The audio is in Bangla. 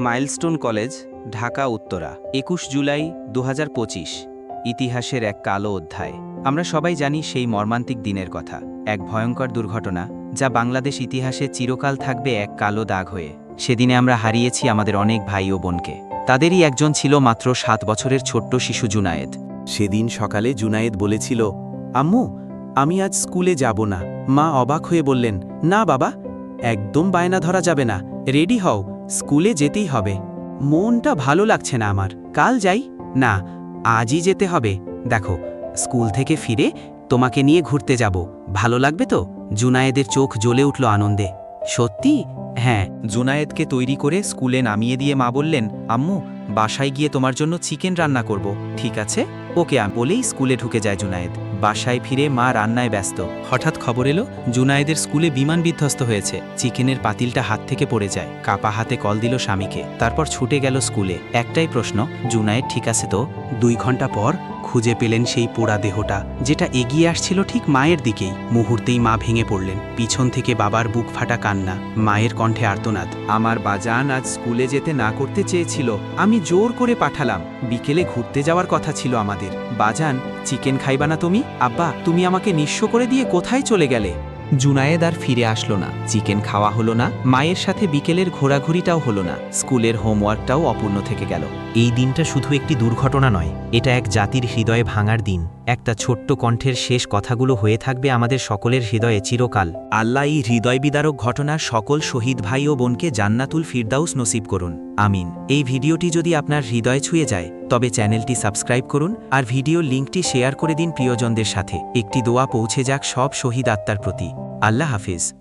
মাইলস্টোন কলেজ, ঢাকা, উত্তরা, একুশ জুলাই দু হাজার পঁচিশ, ইতিহাসের এক কালো অধ্যায়। আমরা সবাই জানি সেই মর্মান্তিক দিনের কথা, এক ভয়ঙ্কর দুর্ঘটনা, যা বাংলাদেশ ইতিহাসে চিরকাল থাকবে এক কালো দাগ হয়ে। সেদিনে আমরা হারিয়েছি আমাদের অনেক ভাই ও বোনকে। তাদেরই একজন ছিল মাত্র সাত বছরের ছোট্ট শিশু জুনায়েদ। সেদিন সকালে জুনায়েদ বলেছিল, আম্মু, আমি আজ স্কুলে যাব না। মা অবাক হয়ে বললেন, না বাবা, একদম বায়না ধরা যাবে না। রেডি হও। স্কুলে যেতেই হবে। মনটা ভালো লাগছে না আমার। কাল যাই? না, আজই যেতে হবে। দেখো, স্কুল থেকে ফিরে তোমাকে নিয়ে ঘুরতে যাব। ভালো লাগবে তো? জুনায়েদের চোখ জ্বলে উঠল আনন্দে। সত্যি? হ্যাঁ জুনায়েদকে তৈরি করে স্কুলে নামিয়ে দিয়ে মা বললেন, আম্মু, বাসায় গিয়ে তোমার জন্য চিকেন রান্না করব, ঠিক আছে? ওকে বলেই স্কুলে ঢুকে যায় জুনায়েদ। বাসায় ফিরে মা রান্নায় ব্যস্ত। হঠাৎ খবর এলো, জুনায়েদের স্কুলে বিমান বিধ্বস্ত হয়েছে। চিকেনের পাতিলটা হাত থেকে পড়ে যায়। কাপা হাতে কল দিল স্বামীকে। তারপর ছুটে গেল স্কুলে। একটাই প্রশ্ন, জুনায়েদ ঠিক আছে তো? দুই ঘণ্টা পর খুঁজে পেলেন সেই পোড়া দেহটা, যেটা এগিয়ে আসছিল ঠিক মায়ের দিকেই। মুহূর্তেই মা ভেঙে পড়লেন। পিছন থেকে বাবার বুক ফাটা কান্না, মায়ের কণ্ঠে আর্তনাদ। আমার বাজান আজ স্কুলে যেতে না করতে চেয়েছিল, আমি জোর করে পাঠালাম। বিকেলে ঘুরতে যাওয়ার কথা ছিল আমাদের। বাজান, চিকেন খাইবা না তুমি? আব্বা, তুমি আমাকে নিঃস্ব করে দিয়ে কোথায় চলে গেলে? জুনায়েদ আর ফিরে আসলো না। চিকেন খাওয়া হলো না। মায়ের সাথে বিকেলের ঘোরাঘুরিটাও হলো না। স্কুলের হোমওয়ার্কটাও অপূর্ণ থেকে গেল। এই দিনটা শুধু একটি দুর্ঘটনা নয়, এটা এক জাতির হৃদয়ে ভাঙার দিন। একটা ছোট্ট কণ্ঠের শেষ কথাগুলো হয়ে থাকবে আমাদের সকলের হৃদয়ে চিরকাল। আল্লাহ এই হৃদয় বিদারক ঘটনার সকল শহীদ ভাই ও বোনকে জান্নাতুল ফিরদাউস নসিব করুন। আমিন। এই ভিডিওটি যদি আপনার হৃদয় ছুঁয়ে যায় তবে চ্যানেলটি সাবস্ক্রাইব করুন আর ভিডিও লিঙ্কটি শেয়ার করে দিন প্রিয়জনদের সাথে। একটি দোয়া পৌঁছে যাক সব শহীদ আত্মার প্রতি। আল্লাহ হাফিজ।